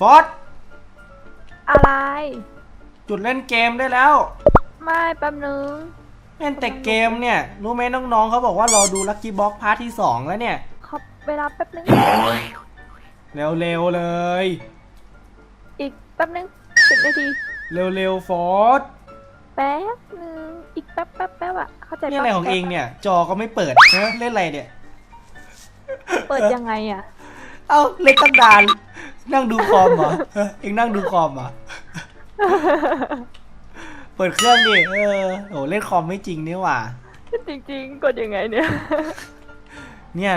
ฟอสอะไร จุดเล่นเกมได้แล้ว ไม่แป๊บนึงเล่นแต่เกมเนี่ย รู้ไหมน้องๆเขาบอกว่ารอดูลั c กี้บ็อกพาร์ทที่2แล้วเนี่ย ขอเวลาแป๊บนึง เร็วๆเลย อีกแป๊บนึงสิบนาที เร็วๆฟอสแป๊บนึง อีกแป๊บแป๊บแป๊บอะเข้าใจนี่อะไรของเองเนี่ย จอก็ไม่เปิดนะเล่นอะไรเนี่ย เปิดยังไงอะ เอ้าเล่นตั้งดานนั่งดูคอมเหรอเฮ้ยเองนั่งดูคอมเหรอเปิดเครื่องดิเออโหเล่นคอมไม่จริงนี่หว่า จริงๆ กดยังไงเนี่ย เนี่ย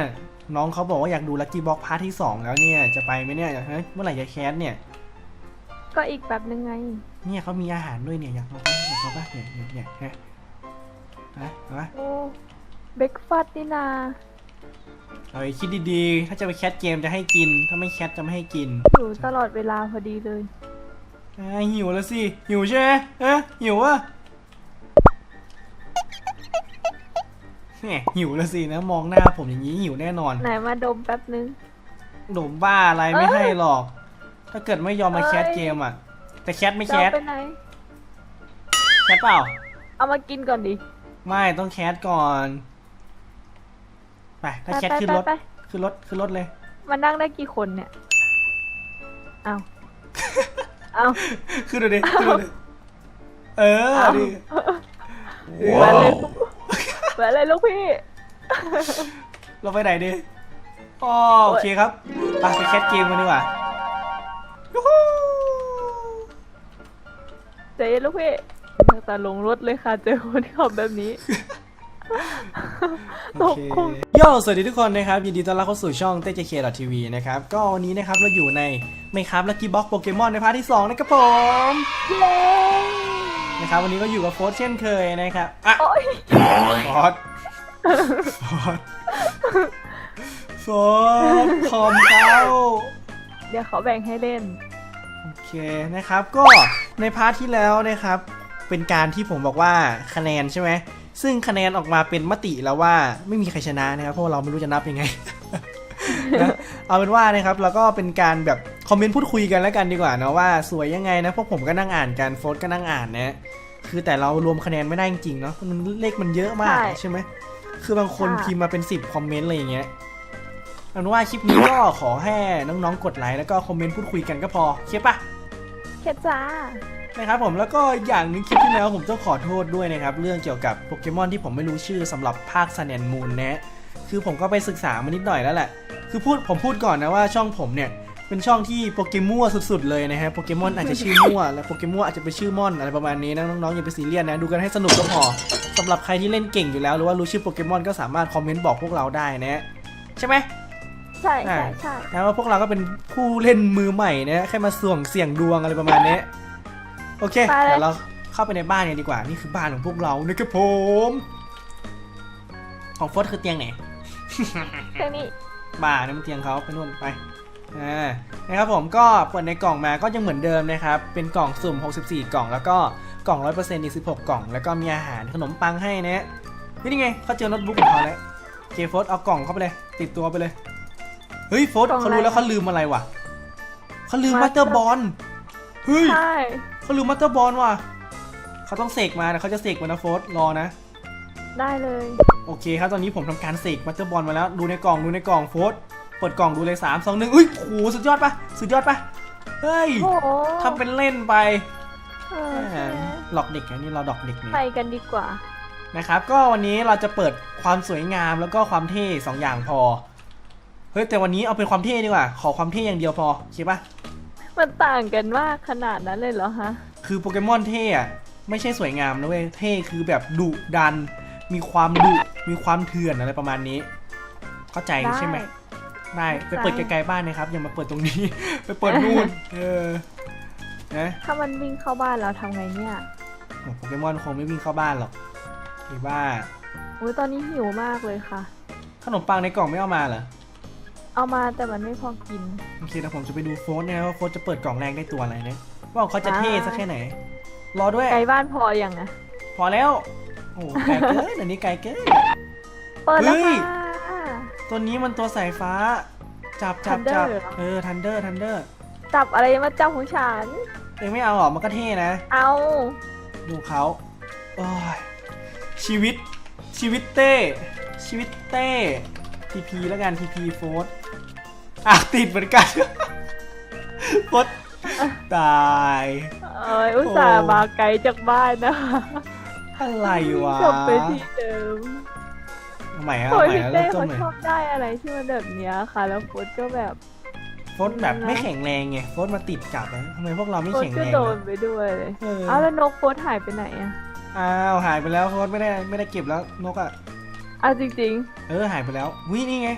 น้องเขาบอกว่าอยากดูลั c กี้บ็อกพาร์ทที่2แล้วเนี่ยจะไปไหมเนี่ยเฮ้ยเมื่อไหร่จะแคสเนี่ย ก็อีกแป๊บนึงไง เนี่ยเขามีอาหารด้วยเนี่ยอยากเอาปะอยากเอาปะเนี่ยเนี่ยเนี่ยฮะฮะเอาปะ โอ้เบรกฟาสต์นี่นา เอาไปคิดดีๆ ถ้าจะไปแคสเกมจะให้กิน ถ้าไม่แคสจะไม่ให้กินอยู่ตลอดเวลาพอดีเลย อ่าหิวแล้วสิ หิวใช่ไหมเอ๊ะหิวอะแหมหิวแล้วสินะ มองหน้าผมอย่างนี้หิวแน่นอน ไหนมาดมแป๊บนึง หนมบ้าอะไรไม่เอ้ยให้หรอก ถ้าเกิดไม่ยอมมาเอ้ยแคสเกมอะ แต่แคสไม่จะแคเอาสไปไหน แคสเปล่า เอามากินก่อนดิ ไม่ต้องแคสก่อน ไปไปถ้าแคสไปขึ้นไปรถไปขึ้นรถ ขึ้นรถเลยมานั่งได้กี่คนเนี่ย เอาเอาขึ้นเลยดิขึ้นเลยดิเออเอาดิมาเลยมาเลยลูกพี่ เราไปไหนดิอ๋อโอเคครับ ไปไปแคสเกมกันดีกว่ายูฮูเจ๊ลูกพี่แต่ลงรถเลยค่ะ เจอคนที่ขับแบบนี้ต โอกเคคงโยสวัสดีทุกคนนะครับ ยินดีต้อนรับเข้าสู่ช่องเต้เจเคทีวีนะครับ ก็วันนี้นะครับเราอยู่ในไม่ครับลักกี้บ็อกโปเกมอนในพาร์ทที่ 2 นะครับผมเย้นะครับวันนี้ก็อยู่กับโฟสเช่นเคยนะครับอะโอ้ยฟอสฟอสฟอสคอมเขาเดี๋ยวเขาแบ่งให้เล่น โอเคนะครับก็ในพาร์ทที่แล้วนะครับ เป็นการที่ผมบอกว่าคะแนนใช่ไหม ซึ่งคะแนนออกมาเป็นมติแล้วว่าไม่มีใครชนะนะครับเพราะว่าเราไม่รู้จะนับยังไงนะเอาเป็นว่านะครับเราก็เป็นการแบบคอมเมนต์พูดคุยกันแล้วกันดีกว่าเนาะว่าสวยยังไงนะพวกผมก็นั่งอ่านกันโฟร์ก็นั่งอ่านนะคือแต่เรารวมคะแนนไม่ได้จริงๆเนาะมันเลขมันเยอะมากใช่ใช่ไหมคือบางคนค่ะพิมพ์มาเป็น 10 คอมเมนต์อะไรอย่างเงี้ยเอาเป็นว่าคลิปนี้ก็ขอให้น้องๆกดไลค์แล้วก็คอมเมนต์พูดคุยกันก็พอโอเคปะ แค่จ้านะครับผมแล้วก็อย่างหนึงคลิปที่แล้วผมต้องขอโทษด้วยนะครับเรื่องเกี่ยวกับโปเกมอนที่ผมไม่รู้ชื่อสำหรับภาค Sun and Moon นะคือผมก็ไปศึกษามานิดหน่อยแล้วแหละ คือพูดผมพูดก่อนนะว่าช่องผมเนี่ยเป็นช่องที่โปเกมอนสุดๆเลยนะฮะโปเกมอนอาจจะชื่อมั่วและโปเกมอนอาจจะเป็นชื่อม่อนอะไรประมาณนี้นะน้องๆอย่าไปซีเรียสนะดูกันให้สนุกก็พอสำหรับใครที่เล่นเก่งอยู่แล้ว หรือว่ารู้ชื่อโปเกมอนก็สามารถคอมเมนต์บอกพวกเราได้นะใช่ไหม ใช่ใช่ใช่นะว่าพวกเราก็เป็นผู้เล่นมือใหม่นะแค่มาส่วงเสี่ยงดวงอะไรประมาณนี้โอเคไปเลยเดี๋ยวเราเข้าไปในบ้านกันดีกว่านี่คือบ้านของพวกเรานะครับผมของโฟสคือเตียงไหนแค่นี้บ้าน้ำเตียงเขาไปนู่นไปอ่านะครับผมก็เปิดในกล่องมาก็ยังเหมือนเดิมนะครับ เป็นกล่องสุ่ม 64 กล่อง แล้วก็กล่อง 100%อีก 16 กล่อง แล้วก็มีอาหารขนมปังให้นะนี่นี่ไงเขาเจอโน้ตบุ๊กของเขาแล้วเจโฟสเอากล่องเข้าไปเลย ติดตัวไปเลยเฮ้ยโฟสเขารู้แล้วเขาลืมอะไรวะเขาลืมมาสเตอร์บอลเฮ้ยใช่เขาลืมมาสเตอร์บอลว่ะเขาต้องเสกมานะเขาจะเสกมานะโฟสรอนะ ได้เลย โอเคครับตอนนี้ผมทำการเสกมาสเตอร์บอลมาแล้วดูในกล่องดูในกล่องโฟสเปิดกล่องดูเลยสามสองหนึ่งอุ้ยโหสุดยอดปะสุดยอดปะเฮ้ยโอ้โหทำเป็นเล่นไปเออแหใช่มไหมหลอกเด็กนะนี่เราดอกเด็กไปเนี่ยกันดีกว่านะครับก็วันนี้เราจะเปิดความสวยงามแล้วก็ความเท่สองอย่างพอ เฮ้ยแต่วันนี้เอาเป็นความเท่ดีกว่า ขอความเท่อย่างเดียวพอโอเคปะมันต่างกันมากขนาดนั้นเลยเหรอฮะ คือโปเกมอนเท่อะไม่ใช่สวยงามนะเว้ย เท่คือแบบดุดัน มีความดุมีความเถื่อนอะไรประมาณนี้ เข้าใจได้ใช่ไหมได้ไปเข้าใจเปิดไกลๆบ้านนะครับ อย่ามาเปิดตรงนี้ ไปเปิดนู่นเออนะถ้ามันวิ่งเข้าบ้านเราทำไงเนี่ยโอ้โปเกมอนคงไม่วิ่งเข้าบ้านหรอกหรือว่าอุ้ยตอนนี้หิวมากเลยค่ะ ขนมปังในกล่องไม่เอามาเหรอ เอามาแต่มันไม่พอกิน โอเคแต่ผมจะไปดูโฟสนะว่าโฟสจะเปิดกล่องแรกได้ตัวอะไรนะว่าเขาจะเท่สักแค่ไหน รอด้วย ไกลบ้านพออย่างอะพอแล้ว โอ้โหไกลเกินอันนี้ไกลเกิน เปิดแล้วเฮ้ย ค่ะ ตัวนี้มันตัวสายฟ้า จับจับจับ Thunder เหรอ เออทันเดอร์ทันเดอร์จับอะไรมาจับของฉัน เองไม่เอาหรอมันก็เท่นะ เอาดูเขาโอ้ยชีวิตชีวิตเต้ชีวิตเต้ทีพีแล้วกันทีพีโฟส อะติดเหมือนกันโฟสตายเอ้ยอุตส่าห์มาไกลจากบ้านนะอะไรวะจบไปที่เดิมทำไมอะโอ้ยทำไมพี่อะเต้เริ่มต้นเขาใหม่ชอบได้อะไรที่มันแบบเนี้ยค่ะ แล้วโฟดก็แบบโฟสแบบไม่แข็งแรงไงโฟสมาติดกลับอะทำไมพวกเราไม่โฟดแข็งก็แรงโดนอะไปด้วยเลยเออเอาแล้วนกโฟดหายไปไหนอะอ้าวหายไปแล้วโฟสไม่ได้ไม่ได้เก็บแล้วนกอะเอาจริงเออหายไปแล้ววินี่ไง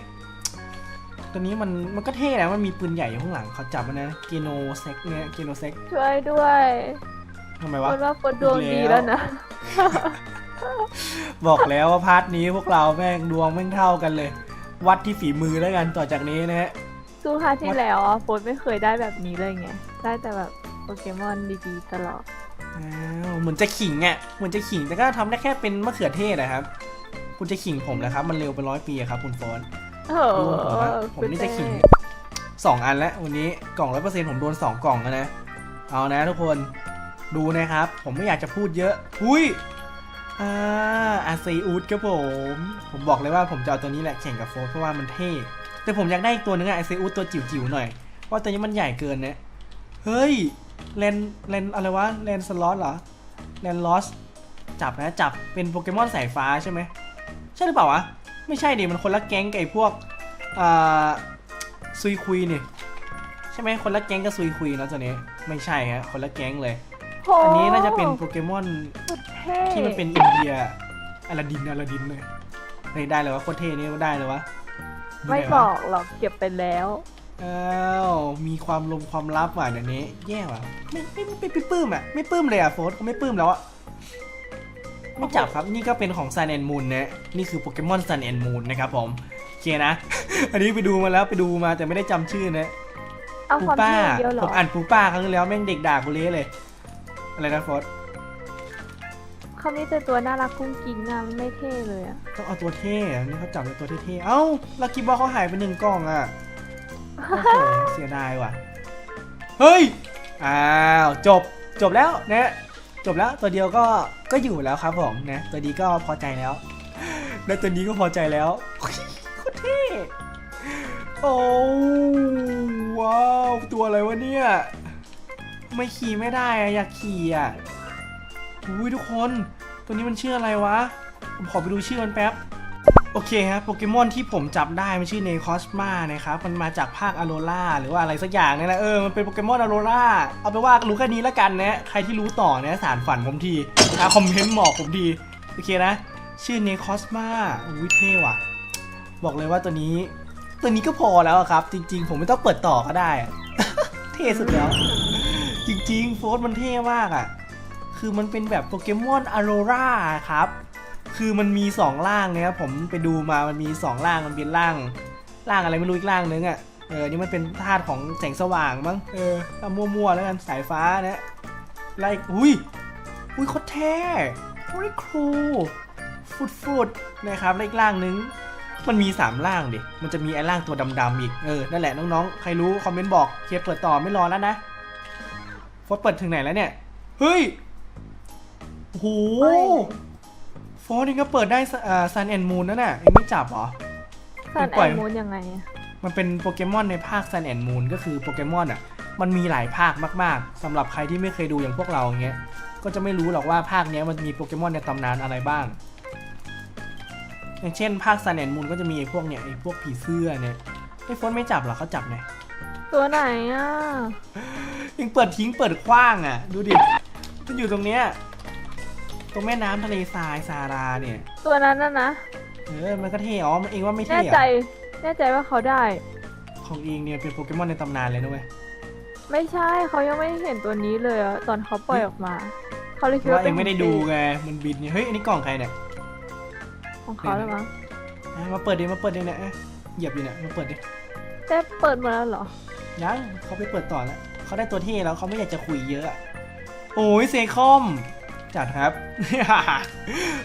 ตัวนี้มันมันก็เท่นะมันมีปืนใหญ่อยู่ข้างหลังเขาจับมันนะเกโนเซ็กเนี่ยเกโนเซ็กๆช่วยด้วยทำไมโฟวะดว่าโฟดดวงอีกแล้วดีแล้วนะ บอกแล้วว่าพาร์ทนี้พวกเราแม่งดวงแม่งเท่ากันเลย วัดที่ฝีมือแล้วกันต่อจากนี้นะฮะสู้คราวที่แล้วอะโฟดไม่เคยได้แบบนี้เลยไงได้แต่แบบโปเกมอนดีๆตลอดอ้าวเหมือนจะขิงอะเหมือนจะขิงแต่ก็ทำได้แค่เป็นมะเขือเทศนะครับ คุณจะขิงผมแล้วครับ มันเร็วไปร้อยปีอะครับ คุณโฟน โอ้ดูโหผมฮะผมนี่จะขิงสองอันแล้ววันนี้กล่องร้อยเปอร์เซ็นต์ผมโดนสองกล่องแล้วนะ เอานะทุกคนดูนะครับ ผมไม่อยากจะพูดเยอะ อุ้ยอ่าอาซีอูดครับผม ผมบอกเลยว่าผมจะเอาตัวนี้แหละแข่งกับโฟนเพราะว่ามันเท่ แต่ผมอยากได้อีกตัวนึงอะอาซีอูดตัวจิ๋วๆหน่อย เพราะตัวนี้มันใหญ่เกินนะเฮ้ยเลนเลนอะไรวะเลนสล็อตเหรอเลนลอสจับนะจับเป็นโปเกมอนสายฟ้าใช่ไหมใช่หรือเปล่าวะ ไม่ใช่ดิมันคนละแก๊งกับไอ้พวกอ่าซุยคุยนี่ใช่ไหมคนละแก๊งกับซุยคุยเนอะตัวนี้ไม่ใช่ฮะคนละแก๊งเลย โหอันนี้น่าจะเป็นโปเกมอนสุดเท่ที่มันเป็นอินเดียอลาดินอลาดินเลยเฮ้ยได้เลยวะโคตรเท่นี่ได้เลยวะไม่หนวะ บอกหรอกเก็บไปแล้ว อ้าวมีความลมความลับว่ะเดี๋ยวนี้ แย่ว่ะไม่ไม่ไม่ไม่ไม่ปลื้มอะไม่ปลื้มเลยอะโฟร์เขาไม่ปลื้มแล้วอะ ไม่จับครับนี่ก็เป็นของ Sun and Moon นะนี่คือโปเกมอน Sun and Moon นะครับผมโอเคนะ อันนี้ไปดูมาแล้วไปดูมาแต่ไม่ได้จำชื่อนะเอาปูความป้าเท่อย่างเดียวเหรผอมอ่านปูป้าครั้งที่แล้วแม่งเด็กด่ากูเละเลย อะไรนะโฟร์เขามีแต่ตัวน่ารักกุ้งกิ้งอะไม่เท่เลยอะต้องเอาตัวเท่อะนี่เขาจับเป็นตัวเท่ๆเอ้าลักกี้บอลเขาหายไปหนึ่งกล่องอะโอ้โหเสียดายว่ะ เฮ้ย อ้าว จบจบแล้วนะ จบแล้วตัวเดียวก็ก็อยู่แล้วครับผมนะตัวนี้ก็พอใจแล้ว และตัวนี้ก็พอใจแล้วโคตรเท่โอ้ว้าวตัวอะไรวะเนี่ยไม่ขี่ไม่ได้อะอยากขี่อะอุ้ยทุกคน ตัวนี้มันชื่ออะไรวะ ผมขอไปดูชื่อมันแป๊บ โอเคครับโปเกมอนที่ผมจับได้มันชื่อเนคอสมานะครับมันมาจากภาคอโรล่าหรือว่าอะไรสักอย่างเนี่ยแหละเออมันเป็นโปเกมอนอโรล่าเอาไปนว่ารู้แค่นี้แล้วกันนะใครที่รู้ต่อเนี่ยสารฝันผมทีนะคอมเมนต์บอกผมทีโอเคนะ ชื่อเนคอสมาอุ้ยเท่ว่ะ บอกเลยว่าตัวนี้ ตัวนี้ก็พอแล้วครับ จริง ๆ ผมไม่ต้องเปิดต่อก็ได้ เท่สุดแล้ว จริง ๆ โฟร์มันเท่มากอะคือมันเป็นแบบโปเกมอนอโรราครับ คือมันมีสองร่างนะครับผมไปดูมามันมีสองร่างมันเป็นร่างร่างอะไรไม่รู้อีกร่างนึงอะ่ะเออนี่มันเป็นธาตุของแสงสว่างมั้งเออเอามั่วๆแล้วกันสายฟ้านะไล่อุ้ยอุ้ยโคตรเท่โอ้ยครูฟุดฟุดๆนะครับแล้วอีกร่างนึงมันมีสามร่างดิ มันจะมีไอ้ร่างตัวดำๆอีก เออ นั่นแหละน้องๆ ใครรู้คอมเมนต์บอกเคลียร์เปิดต่อไม่รอแล้วนะฟดเปิดถึงไหนแล้วเนี่ย เฮ้ยโอ้โห โฟนเองก็เปิดได้ซันแอนมูนนั่นน่ะเองไม่จับเหรอ สันปล่แออย นมูนยังไงอะมันเป็นโปเกมอนในภาคซันแอนมูนก็คือโปเกมอนอะ มันมีหลายภาคมากๆสำหรับใครที่ไม่เคยดูอย่างพวกเราอย่างเงี้ย ก็จะไม่รู้หรอกว่าภาคเนี้ยมันมีโปเกมอนในตำนานอะไรบ้าง อย่างเช่น ภาคซันแอนมูนก็จะมีไอ้พวกเนี่ยไอ้พวกผีเสื้อเนี่ยไอ้โฟนไม่จับเหรอเขาจับไงตัวไหนอะยังเปิดทิ้งเปิดขว้างอะ ดูดิมันอยู่ตรงเนี้ย ตรงแม่น้ำทะเลทรายซาราเนี่ยตัวนั้นน่ะนะเออมันก็เท่อ๋อมันเองว่าไม่แน่เท่ใจ อะแน่ใจว่าเขาได้ ของเองเนี่ยเป็นโปเกมอนในตำนานเลยนะเว้ย ไม่ใช่เขายังไม่เห็นตัวนี้เลยอะตอนเขาปล่อยออกมา เขาเลยเพคิดราะว่าว่าเอเป็นงไม่ได้ดูไงมันบินเนี่ยเฮ้ยอันนี้กล่องใครเนี่ยของเขาแล้วมั้งอะมาเปิดดิมาเปิดดิเนี่ยอะเหยียบอยู่เนี่ยมาเปิดดิแต่เปิดหมาแล้วเหรอ ยังเขาไปเปิดต่อแล้วเขาได้ตัวเท่แล้วเขาไม่อยากจะคุยเยอะอะโอ้ยเซคอม จัดครับ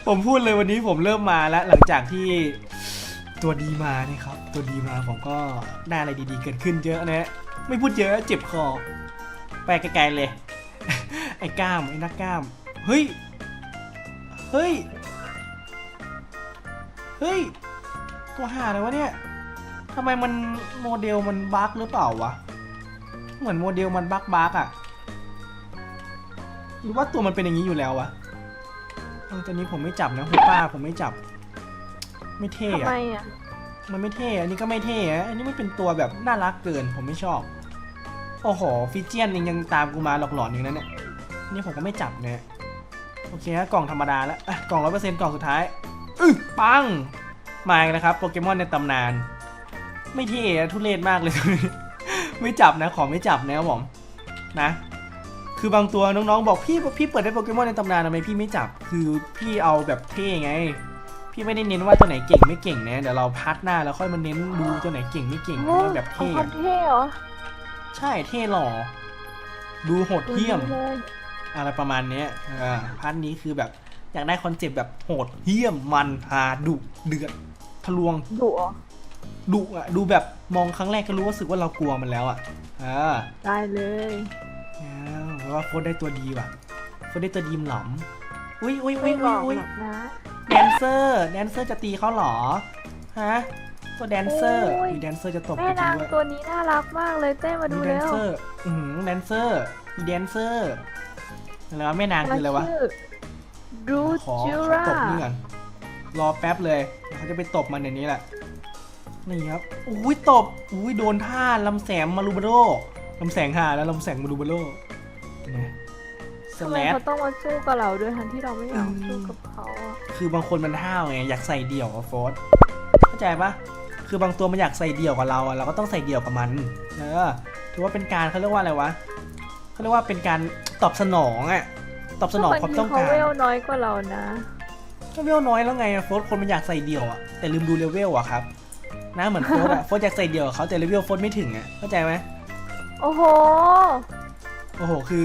ผมพูดเลยวันนี้ผมเริ่มมาแล้วหลังจากที่ตัวดีมานี่ครับ ตัวดีมาผมก็ได้อะไรดีๆ เกิดขึ้นเยอะนะ ไม่พูดเยอะเจ็บคอไปไกลๆเลย ไอ้กล้ามไอ้นักกล้าม เฮ้ย เฮ้ย เฮ้ยตัวหาอะไรวะเนี่ยทำไมมันโมเดลมันบั๊กหรือเปล่าวะ เหมือนโมเดลมันบั๊กบั๊กอะ หรือว่าตัวมันเป็นอย่างนี้อยู่แล้ววะเออตัวนี้ผมไม่จับนะคุณป้าผมไม่จับ ไม่เท่ทำอะไมอะมันไม่เท่ อันนี้ก็ไม่เท่อะอันนี้มันเป็นตัวแบบน่ารักเกิน ผมไม่ชอบ โอ้โห ฟิเจียนยังยังตามกูมาหลอกหลอนอย่างนั้นเนี่ย นี่ผมก็ไม่จับเนี่ย โอเคฮะกล่องธรรมดาแล้วอะกล่องร้อยเปอร์เซ็นต์กล่องสุดท้ายอึ้งปัง มาอีกนะครับ โปเกมอนในตำนาน ไม่เท่อะทุเรศมากเลย ไม่จับนะ ขอไม่จับนะครับผม นะ คือบางตัวน้องๆบอกพี่พี่เปิดได้โปเกมอนในตำนานทำไมพี่ไม่จับ คือพี่เอาแบบเท่ไง พี่ไม่ได้เน้นว่าตัวไหนเก่งไม่เก่งนะเดี๋ยวเราพัดหน้าแล้วค่อยมาเน้นดูตัวไหนเก่งไม่เก่งโอ้เอาแบบเอาเท่ความอะเท่เหรอใช่เท่หล่อ ดูโหดเหี้ยมดูเลยอะไรประมาณเนี้ยอ่าพาร์ทนี้คือแบบ อยากได้คอนเซปต์แบบโหดเหี้ยมมันฮาดุเดือดทะลวงดุเหรอดุอะดูแบบมองครั้งแรกก็รู้ว่าสึกว่าเรากลัวมันแล้วอะอ่าได้เลยอ้าว แปลว่าโฟร์ได้ตัวดีว่ะโฟร์ได้ตัวดีมหลอมอุ้ยอุ้ยอุ้ไม่ยบอุ้อยกอุ้ยหรอกนะแดนเซอร์แดนเซอร์จะตีเขาเหรอฮะตัวแดนเซอร์โอ้ยมีแดนเซอร์จะตบแม่กูจรินางงด้วยตัวนี้น่ารักมากเลยเต้มาดูมีแดนแล้วเซอร์อือหือแดนเซอร์มีแดนเซอร์อะไรวะแม่นางคืออะไรวะชื่อรูขอจูขอราตบนี่ก่อนรอแป๊บเลยเดี๋ยวเขาจะไปตบมันเดี๋ยวนี้แหละนี่ครับอุ้ยตบอุ้ยโดนท่าลำแสงมารูบาโดลำแสงหาแล้วลำแสงมารูบาโด นะสทำไมแลดเขาต้องมาสู้กับเราด้วยทั้งที่เราไม่อยากอืมสู้กับเขาอะคือบางคนมันห้าวไงอยากใส่เดี่ยวกับโฟสเข้าใจปะคือบางตัวมันอยากใส่เดี่ยวกับเราอะเราก็ต้องใส่เดี่ยวกับมัน เออ ถือว่าเป็นการเขาเรียกว่าอะไรวะเขาเรียกว่าเป็นการตอบสนองอะตอบสนองความต้องเขาการเวลน้อยกว่าเรานะก็เวลน้อยแล้วไงโฟสคนมันอยากใส่เดี่ยวอะแต่ลืมดูเลเวลอะครับนะเหมือนโฟสอะโฟสอยากใส่เดี่ยวกับเขาแต่เลเวลโฟสไม่ถึงอะเข้าใจไหมโอ้โห โอ้โห คือ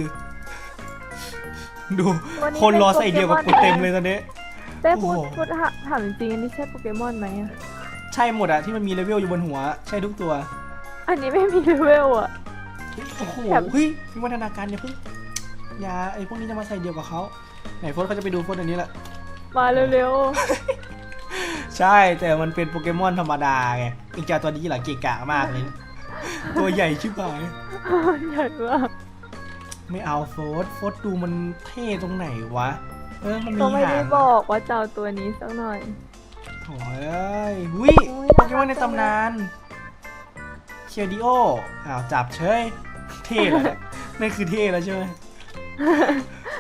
ดูวันนี้คนรอป็ใส่เดี่ยวกับกูเต็มเลยตอนนี้ เต้พูดโอ้โห พูดถาถามจริงๆอันนี้ใช่โปเกมอนไหมอะใช่หมดอะที่มันมีเลเวลอยู่บนหัว ใช่ทุกตัว อันนี้ไม่มีเลเวลอะ โอ้โหแบบ เฮ้ยวิวัฒนาการอย่าเพิ่งอย่าไอ้พวกนี้จะมาใส่เดี่ยวกับเขาไหนโฟนเขาจะไปดูโฟนอันนี้แหละ มาเร็วใช่แต่มันเป็นโปเกมอนธรรมดาไงอีกเจ้าตัวนี้แหละเกะกะมากเลย ตัวใหญ่ชิบหายๆใหญ่มาก ไม่เอาโฟสโฟสดูมันเท่ตรงไหนวะ เออมันมีก็ไม่หาได้งบอกว่าจะเอาตัวนี้สักหน่อย โถ่เอ้ยวิโอ้ยโปเกมอนในน่ารักจังตำนานเชียดิโออ้าวจับเฉยเท่เลยเนี่ยนั่นคือเท่แล้วใช่ไหม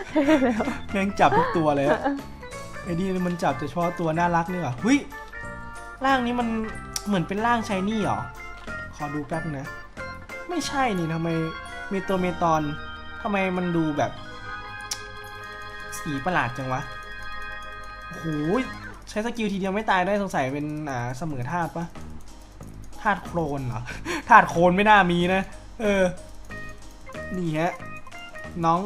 เท่แล้ว แม่งจับทุกตัวเลยอะไอ้นี่มันจับแต่เฉพาะตัวน่ารักนี่หว่าหุยร่างนี้มันเหมือนเป็นร่างชายนี่หรอ ขอดูแป๊บนะ ไม่ใช่นี่ทำไมเมโตเมตอน ทำไมมันดูแบบ สีประหลาดจังวะโอ้โหใช้สกิลทีเดียวไม่ตายได้สงสัยเป็นอ่าเสมอธาตุปะธาตุโครนเหรอธาตุโครนไม่น่ามีนะ เออ นี่ฮะ น้อง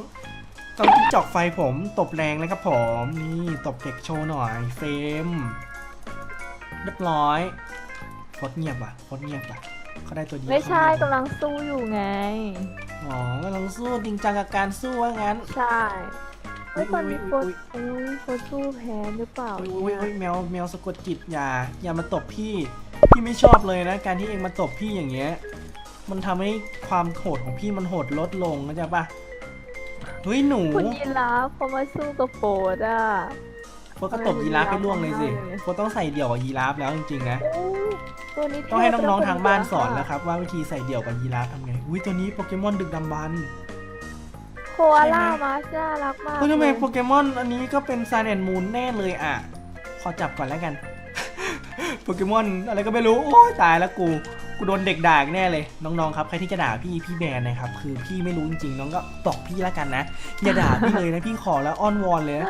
ต้องจิ้งจอกไฟผมตบแรงเลยครับผม นี่ตบเด็กโชว์หน่อยเฟรมเรียบร้อยฟดเงียบว่ะฟดเงียบว่ะเขาได้ตัวเดียวไม่ใช่เขากำลังสู้อยู่ไง อ๋อกำลังสู้จริงจังกับการสู้ว่างั้น ใช่เฮ้ยตอนนี้อุ๊โฟยนอุ๊ยอุ้ยโฟนสู้แพ้หรือเปล่าโอ้ยเนี่โอ้ยยแมวแมวสะกดจิตอย่าอย่ามาตบพี่ พี่ไม่ชอบเลยนะ การที่เองมาตบพี่อย่างเงี้ย มันทำให้ความโหดของพี่มันโหดลดลงเข้าใจปะเฮ้ยหนู คุณยีราฟเขามาสู้กับโฟดอะ โฟก็ตบยีราฟไปล่วงเลยสิทำไมมันยาวมากเลยโฟต้องใส่เดี่ยวกับยีราฟแล้วจริงๆนะโอ้ยตัวนี้ต้องให้น้องเทพๆทางบ้านสอนแล้วนะครับ ว่าวิธีใส่เดี่ยวกับยีราฟทำไงอุ้ยตัวนี้โปเกมอนดึกดำบรรพ์โคอาล่ามาจ้ารักมากเฮ้ยทำไมเลยโปเกมอนอันนี้ก็เป็นซา n อนมูนแน่เลยอะ ขอจับก่อนแล้วกัน โปเกมอนอะไรก็ไม่รู้ โอ้ยตายแล้วกู กูโดนเด็กด่าอีกแน่เลย น้องๆครับใครที่จะด่าพี่พี่แบนนะครับ คือพี่ไม่รู้จริงๆน้องก็บอกพี่แล้วกันนะ อย่าด่าพี่เลยนะพี่ขอแล้วอ้อนวอนเลยนะ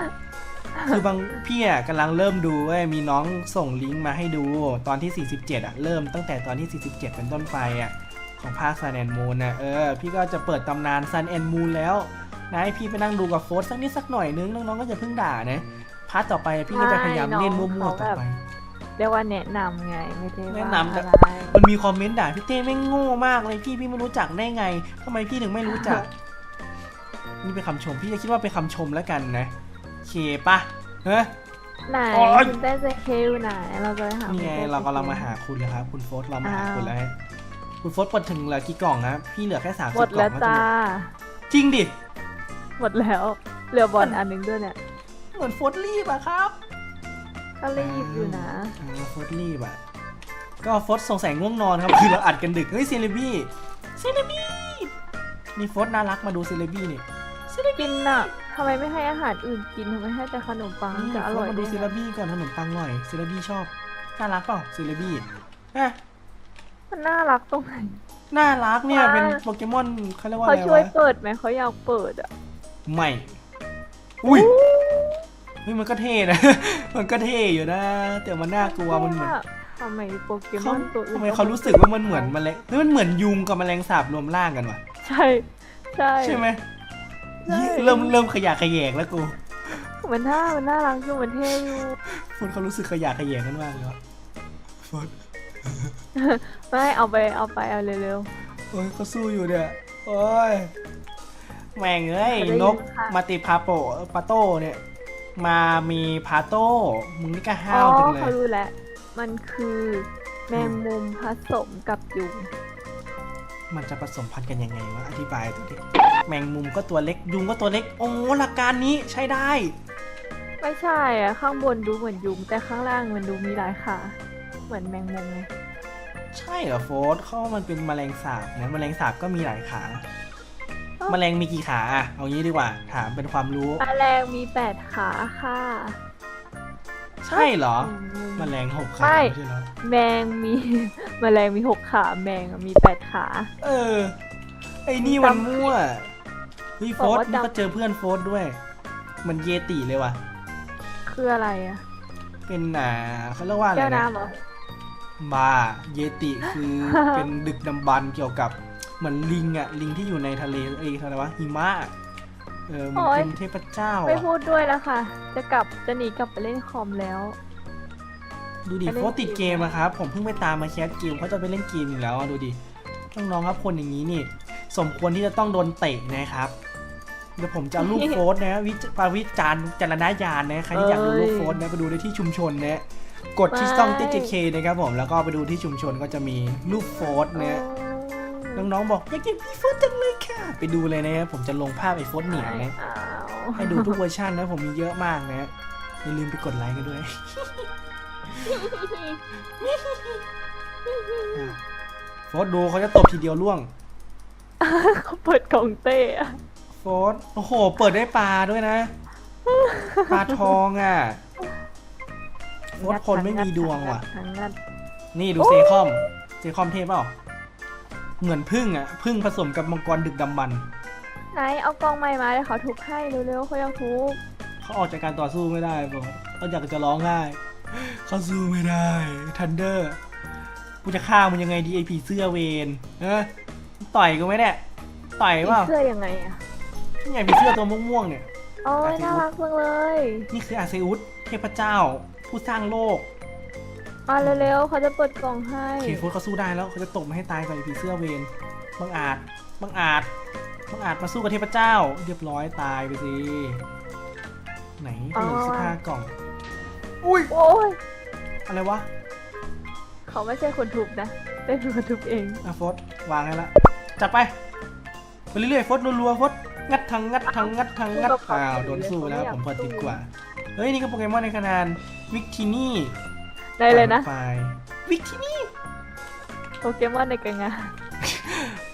คือบางพี่อะกำลังเริ่มดูเว้ยมีน้องส่งลิงก์มาให้ดูตอนที่ 47 อะ เริ่มตั้งแต่ตอนที่ 47 เป็นต้นไปอะ ของภาค Sun and Moon นะเออ พี่ก็จะเปิดตำนาน Sun and Moon แล้วนะให้พี่ไปนั่งดูกับโฟร์สักนิดสักหน่อยนึง น้องๆก็จะเพิ่งด่านะพาร์ทต่อไปพี่ก็จะพยายามเล่นมั่วๆต่อไปเรียกว่าแนะนำไงไม่ได้ว่าแนะนำแต่อะไรมันมีคอมเมนต์ด่าพี่เต้ไม่งโง่มากเลยพี่พี่ไม่รู้จักได้ไงทำไมพี่ถึงไม่รู้จักนี่เป็นคำชมพี่จะคิดว่าเป็นคำชมแล้วกันนะโอ เคปะเฮ้ย ไหนโอ๊ย คุณเต้จะเคอยู่ไหนเราจะไปหานี่ไงคุณต้ เรากำลังมาหาคุณเลยครับ คุณโฟสเรามาหาอ้าว คุณแล้วฮะคุณโฟสปลดถึงเหลือกี่กล่องนะพี่เหลือแค่สามสิบหมดกล่แล้อวงจ้า จริงดิหมดแล้วเหลือบอลอันหนึงด้วยเนี่ยเหมือนโฟสรีบอะครับก็รีบอยู่นะอ่าโฟสรีบอะก็โฟสสงสัยง่วงนอนครับ คือเราอัดกันดึกเฮ้ยเซเลบี้เซเลบี้นี่โฟสน่ารักมาดูเซเลบี้นี่เซเลบี้กินน่ะทำไมไม่ให้อาหารอื่นกินทำไมให้แต่ขนมปังนี่จะอโฟร่สอยมาดูได้เซไงเลบี้ก่อนขนมปังหน่อยเซเลบี้ชอบน่ารักเปล่าเซเลบี้อะมันน่ารักตรงไหนน่ารักเนี่ยว้าเป็นโปเกมอนเขาเรียกว่าเขาอะไรช่วยวะเปิดไหมเขาอยากเปิดอะไม่อุ้ยเฮ้ยมันก็เท่นะ มันก็เท่อยู่นะ แต่มันน่ากลัวมันเหมือนทำไมโปเกมเขาอนตัวอื่นทำไมเขารู้สึกว่ามันเหมือนแมลงเฮ้ยมันเหมือนยุงกับแมลงสาบรวมร่างกันวะใช่ ใช่ใช่ไหมใช่ เริ่มเริ่มขยะแขยงแล้วกูมันน่ามันน่ารักอยู่มันเท่อยู่คนเขารู้สึกขยะแขยงกันมากเลยวะฟดไม่เอาไปเอาไปเอาเร็วโอ้ยเขาสู้อยู่เนี่ยโอ้ยแม่งเอ้ยเขาได้ยินนกค่ะมาติพาโปปาโต้เนี่ย มามีพาโต้มึงนี่ก็ๆห้าอ๋อวจังเลเขายรู้แล้วมันคือแมงมุมผสมกับยุง มันจะผสมพันธุ์กันยังไงวะอธิบายตัวดิแมงมุมก็ตัวเล็กยุงก็ตัวเล็กโอ้หลักการนี้ใช้ได้ ไม่ใช่อะข้างบนดูเหมือนยุงแต่ข้างล่างมันดูมีหลายขาเหมือนแมงมุมไงใช่เหรอโฟสเขาว่ามันเป็นแมลงสาบนะแมลงสาบก็มีหลายขาเอ้าแมลงมีกี่ขาอะเอางี้ดีกว่า ถามเป็นความรู้แมลงมีแปดขาค่ะ ใช่เหรออืมแมลงหกขาไม่ ใช่เหรอแมงมีแมลงมีหกขา แมงมีแปดขา เออ ไอ้นี่มันจำมั่วเฮ้ยโฟบอกสว่านี่ก็จำเจอเพื่อนโฟสด้วย มันเยติเลยว่ะ คืออะไรอะเป็นอ่าเขาเรียกว่าอะไรแก้วนะน้ำเหรอบาเยติคือ เป็นดึกดำบรรพ์เกี่ยวกับเหมือนลิงอะลิงที่อยู่ในทะเลเอ้ยอะไรวะหิมะ เออมันเป็นเทพเจ้าไม่อะพูดด้วยแล้วค่ะ จะกลับจะหนีกลับไปเล่นคอมแล้ว ดูดิไปเล่นโฟสติดเกมอะครับ ผมเพิ่งไปตามมาแคสเกมเขาจะไปเล่นเกมอยู่แล้วอะดูดิน้องๆครับคนอย่างนี้นี่ สมควรที่จะต้องโดนเตะนะครับเดี๋ยวผมจะเอารูปโฟสนะวิจปาวิจารณ์จารณญาณนะใครที่อยากดูรูปโฟสนะไปดูได้ที่ชุมชนนะกดที่ช่องติ๊กเคนะครับผมแล้วก็ไปดูที่ชุมชนก็จะมีรูปโฟสนะ น้องๆบอกอยากเห็นพี่โฟสจังเลยค่ะ ไปดูเลยนะครับผมจะลงภาพไอ้โฟสเหนียวนะอ้าวให้ดูทุกเวอร์ชันนะผมมีเยอะมากนะอย่าลืมไปกดไลค์กันด้วยโฟสดูเขาจะตบทีเดียวล่วงเขาเปิดกล่องเต้อะโฟสโอ้โห เปิดได้ปลาด้วยนะ ปลาทองอะโฟสคนไม่มีดวงว่ะทั้งงัดนี่ดูเซคอม เซคอมเทพเปล่า เหมือนพึ่งอะพึ่งผสมกับมังกรดึกดำบรรพ์ไหนเอากล่องใหม่มาเดี๋ยวเขาทุบให้เร็วๆเขาอยากทุบเขาออกจากการต่อสู้ไม่ได้บอกเขาอยากจะร้องไห้เขาสู้ไม่ได้ทันเดอร์กูจะฆ่ามันยังไงดีไอผีเสื้อเวนเออต่อยกูไหมเนี่ยต่อยเปล่าเสื้อยังไงอะนี่ไงผีเสื้อตัวม่วงๆเนี่ยโอ้ยน่ารักจังเลย นี่คืออาเซอุสเทพเจ้า ผู้สร้างโลก มาเร็วๆเขาจะเปิดกล่องให้เคโฟสเขาสู้ได้แล้วเขาจะตกมาให้ตายก่อนไอผีเสื้อเวนบังอาจบังอาจบังอาจมาสู้กับเทพเจ้า เรียบร้อยตายไปสิไหนเหลือสิบห้ากล่อง อุ้ยโอ้ยอะไรวะเขาไม่ใช่คนทุบนะ เป็นคนทุบเองอะโฟสวางให้ละจับไปไปเรื่อยๆโฟสรัวๆโฟสงัดทางงัดทางงัดทางงัดอ้าวโดนสู้แล้วผมพอติดกว่า เฮ้ยนี่ก็โปเกมอนในขนาดวิกทีนี่ ได้เลยนะไฟวิกทีนี่โปเกมอนในการงาน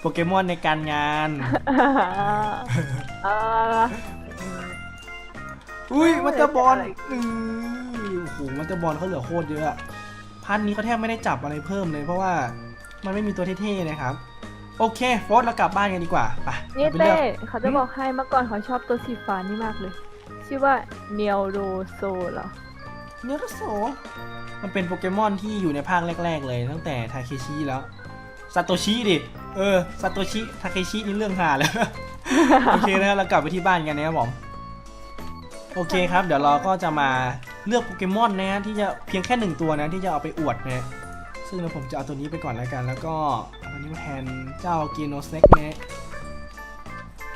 โปเกมอนในการงานอ่าอุ้ยเออมันจะบอลอะไรอือโอ้โหมันจะบอลเขาเหลือโคตรเยอะอะพันนี้เขาแทบไม่ได้จับอะไรเพิ่มเลย เพราะว่ามันไม่มีตัวเท่ๆนะครับ โอเคโฟสเรากลับบ้านกันดีกว่าไปนี่เราไปเลืเต้อกเขาจะบอกให้เมื่อก่อนเขาชอบตัวสีฟ้านี่มากเลย ชื่อว่าเนียวโรโซเหรอเนื้อโซ มันเป็นโปเกมอนที่อยู่ในภาคแรก ๆ เลยตั้งแต่ทาเคชิแล้วซาโตชิดิ เออซาโตชิทาเคชินี่เรื่องหาแล้ว โอเคนะครับเรากลับไปที่บ้านกันนะครับผม โอเคครับ เดี๋ยวเราก็จะมาเลือกโปเกมอนนะฮะที่จะเพียงแค่หนึ่งตัวนะที่จะเอาไปอวดนะฮะซึ่งเดี๋ยวผมจะเอาตัวนี้ไปก่อนแล้วกัน แล้วก็เอาตัวนี้มาแทนเจ้ากีโนเซ็กนะฮะ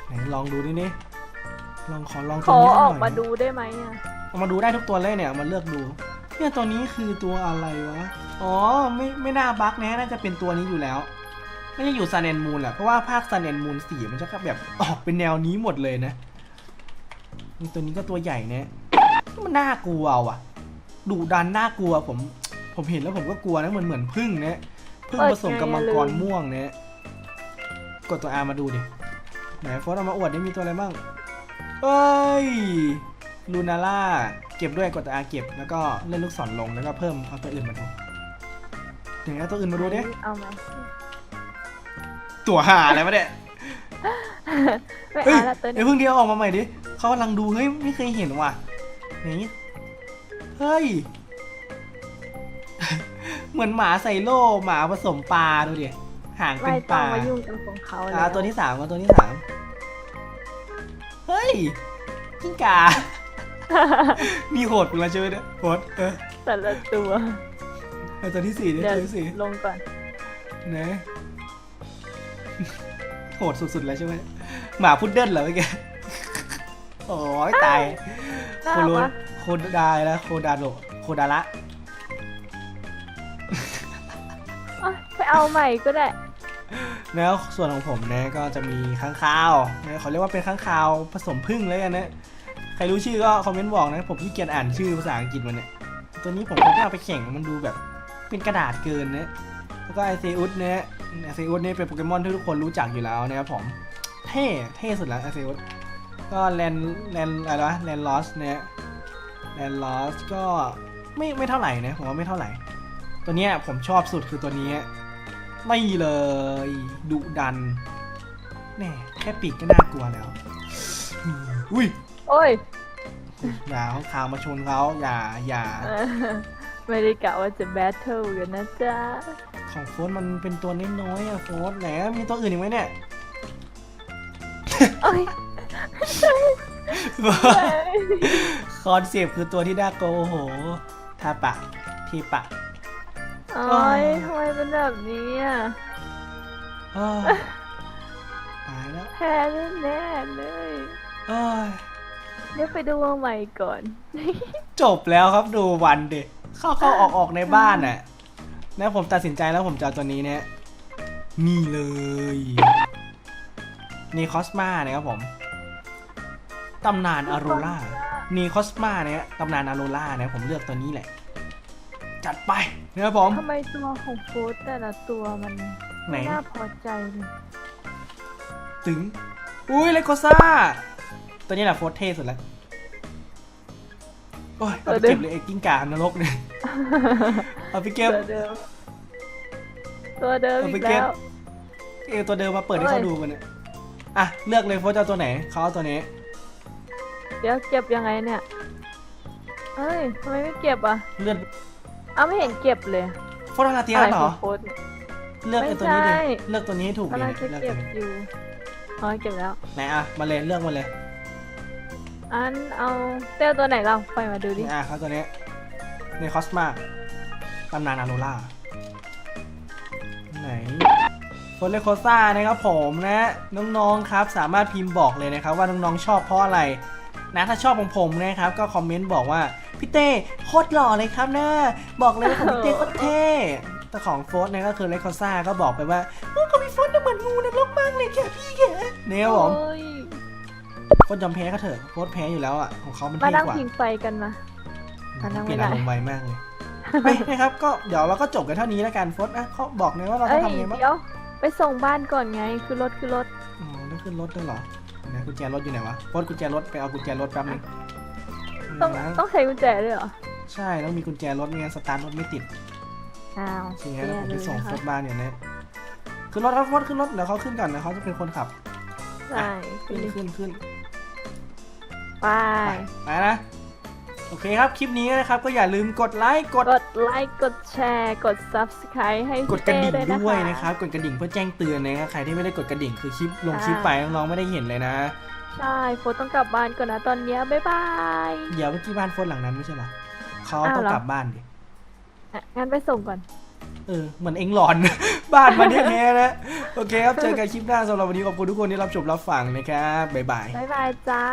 ไหนลองดูดินี่ลองขอลองขตัวอนี้สัอกอกหน่อยมาดูได้ไหมอะเอามาดูได้ทุกตัวเลยเนี่ยเอามาเลือกดู เนี่ยตัวนี้คือตัวอะไรวะ อ๋อ ไม่ไม่น่าบั๊กนะน่าจะเป็นตัวนี้อยู่แล้วน่าจะอยู่ซันแอนมูนแหละเพราะว่าภาคซันแอนมูนสีมันจะแบบออกเป็นแนวนี้หมดเลยนะนี่ตัวนี้ก็ตัวใหญ่เนี่ยมันน่ากลัวว่ะดุดันน่ากลัวผม ผมเห็นแล้วผมก็กลัวนะเหมือนเหมือนพึ่งเนี่ยพึ่งผสมกับมังกรม่วงเนี่ยกดตัวอามาดูดิไหนโฟนเอามาอวดได้มีตัวอะไรบ้างเอ้ย ลูนาร่าเก็บด้วยกดตัวอาเก็บ แล้วก็เล่นลูกศรลงแล้วก็เพิ่มเอาตัวอื่นมาดูอย่างนี้ตัวอื่นมาดูดิเอาไหมตัวหาอะไรวะเนี่ยไม่เฮ้ยเอาละตัวเดี๋นี้ยวเพิ่งเดียวออกมาใหม่ดิเขากำลังดูเฮ้ยไม่เคยเห็นว่ะนี่เฮ้ย เหมือนหมาใส่โล่หมาผสมปลาดูดิห่างเป็ไม่นปต้องลา มายุ่งกับของเขาอ่าแล้วตัวที่สามมาตัวที่สามเฮ้ยกิ้งก่า มีโหดกูแล้วใช่ไหมเนี่ยโหดเออแต่ละตัว เอาตัวที่สี่ดิเดี๋ยวตัวที่สี่ลงก่อนไหนโหดสุดๆแล้วใช่ไหมหมาพุดเดิ้ลเหรอเมื่อกี้โอ้ยตายน่าโคโรวะโคดาแล้วโคดาโดโคดาระเอ้ยไปเอาใหม่ก็ได้ แล้วส่วนของผมนะก็จะมีค้างคาวนะเขาเรียกว่าเป็นค้างคาวผสมพึ่งเลยกันนะใค รรู้ชื่อก็คอมเมนต์บอกนะ ผมขี้เกียจอ่านชื่อภาษาอังกฤษมันเนี่ย ตัวนี้ผมคงไม่เอาไปแข่งมันดูแบบ เป็นกระดาษเกินนะ แล้วก็ไอเซอุสเนี่ยไอเซอุสเนี่ยเป็นโปเกมอนที่ทุกคนรู้จักอยู่แล้วนะครับผม เท่ เท่สุดแล้วไอเซอุสก็แลนแลนอะไรวะแลนลอสเนี่ยแลนลอสก็ไม่ไม่เท่าไหร่นะผมว่าไม่เท่าไหร่ ตัวเนี้ยผมชอบสุดคือตัวนี้ไม่เลยดุดันแน่แค่ปีกก็น่ากลัวแล้วอุ้ย โอ้ย อย่าเอาคาวมาชนเขาอย่าอย่าเออไม่ได้กะว่าจะแบทเทิลกันนะจ๊ะ ของโฟนมันเป็นตัวน้อยๆอะโฟนไหนมีตัวอื่นอีกไหมเนี่ยโอ้ยคอนเซปต์คือตัวที่น่ากลัวโอ้โหทาปะทีปะโอ้ยทำไมเป็นแบบนี้อะเอ้ยตายแล้วแพ้แน่ๆเลย เอ้ย เดี๋ยวไปดูมาใหม่ก่อน จบแล้วครับดูวันเด็เข้าเข้าออกออกในบ้านน่ะแล้วผมตัดสินใจแล้วผมจะเอาตัวนี้เนี่ยนี่เลย นีคอสมานะครับผมตำนานอาโรล่านีคอสมาเนี่ยตำนานอาโรล่าเนี่ยผมเลือกตัวนี้แหละ จัดไปนะครับผมทำไมตัวของโฟสแต่ละตัวมันไหนไม่น่าพอใจเลย ถึง อุ้ยเลโกซ่า ตัวนี้แหละโฟร์เทสุดแล้วโอ้ยเอาไปเก็บเลยไอ้กิ้งก่านรกเนี่ยเอาไปเก็บ ตัวเดิมตัวเดิมเอาอีไปกเก็บแล้วเออตัวเดิมมาเปิดให้เอ้เขายดูกันเนี่ยอะเลือกเลยโฟร์จะเอาตัวไหนเขาเอาตัวนี้ เดี๋ยวเก็บยังไงเนี่ยเอ้ยทำไมไม่เก็บอะเลือกเอาไม่เห็นเก็บเลยโฟร์นาเตียอะไรเหรขอ องโฟสเนี่ย เลือกไอ้ตัวนี้ดิไม่ใช่ เลือกตัวนี้ให้ถูกกำเลลัยงจะเลือกเก็ตัวบนี้อยู่อ๋อเก็บแล้วไหนอะมาเลยเลือกมาเลย อันเอาเต้วตัวไหนเราไปมาดูดิ นี่อะเขาตัวนี้ในคอสมาตำนานอาโรล่าไหนโฟเลโคซ่านะครับผมนะ น้องๆครับสามารถพิมพ์บอกเลยนะครับว่าน้องๆชอบเพราะอะไรนะถ้าชอบของผมนะครับก็คอมเมนต์บอกว่าพี่เต้โคตรหล่อเลยครับนะบอกเลยว่าของพี่เต้โคตรเท่แต่ของโฟสเนี่ยก็คือเลโคซ่าก็บอกไปว่าโอ้ของพี่โฟสน่ะเหมือนงูนรกมากเลยแค่พี่แกเนี่ยครับผม โอ้ย โฟสยอมแพ้ก็เถอะโฟสแพ้อยู่แล้วอะของเขามันมาเท่นั่งกว่าพิงไฟกันมาอะนั่งเปไม่ลี่ยนได้ อารมณ์ไวมากเลยไปนะครับก็เดี๋ยวเราก็จบกันเท่านี้แล้วกันโฟสอะเขาบอกเลยว่าเราเอ้จะยทำไงบ้างเดี๋ยว ไปส่งบ้านก่อนไง คือรถคือรถ อ๋อต้องขึ้นรถด้วยเหรอไหนกุญแจรถอยู่ไหนวะโฟสกุญแจรถไปเอากุญแจรถแป๊บนึงต้องนะต้องใช้กุญแจด้วยเหรอ ใช่ต้องมีกุญแจรถไม่งั้นสตาร์ทรถไม่ติด อ้าวโอเคงั้นแย่ผมเลไปยส่งนะโฟคะสบ้านอยู่เนี่ยขึ้นรถครับโฟสขึ้นรถเดี๋ยวเขาขึ้นก่อนเดี๋ยวเขาจะเป็นคนขับ ใช่คืขึ้อนขึ้นขึ้น ไปไป ไปนะ โอเคครับ คลิปนี้นะครับ ก็อย่าลืมกดไลค์ กด กดไลค์ กดแชร์ กด subscribe ให้กดกระดิ่งพี่เต้ด้วยนะครับ กดกระดิ่งเพื่อแจ้งเตือนนะครับ ใครที่ไม่ได้กดกระดิ่งคือคลิปลงคลิปไปน้องๆไม่ได้เห็นเลยนะ ใช่โฟนต้องกลับบ้านก่อนนะตอนเนี้ยบ๊ายบาย เดี๋ยวเมื่อกี้บ้านโฟนหลังนั้นไม่ใช่เหรอเขาอ้าวต้องเหรอกลับบ้านดิอะงั้นไปส่งก่อน เออเหมือนเอ็งหลอน บ้านมาเนี่ยแท้นะโอเคครับเจอกันคลิปหน้าสำหรับวันนี้ขอบคุณทุกคนที่รับชมรับฟังนะครับบ๊ายบายบ๊ายบายจ้า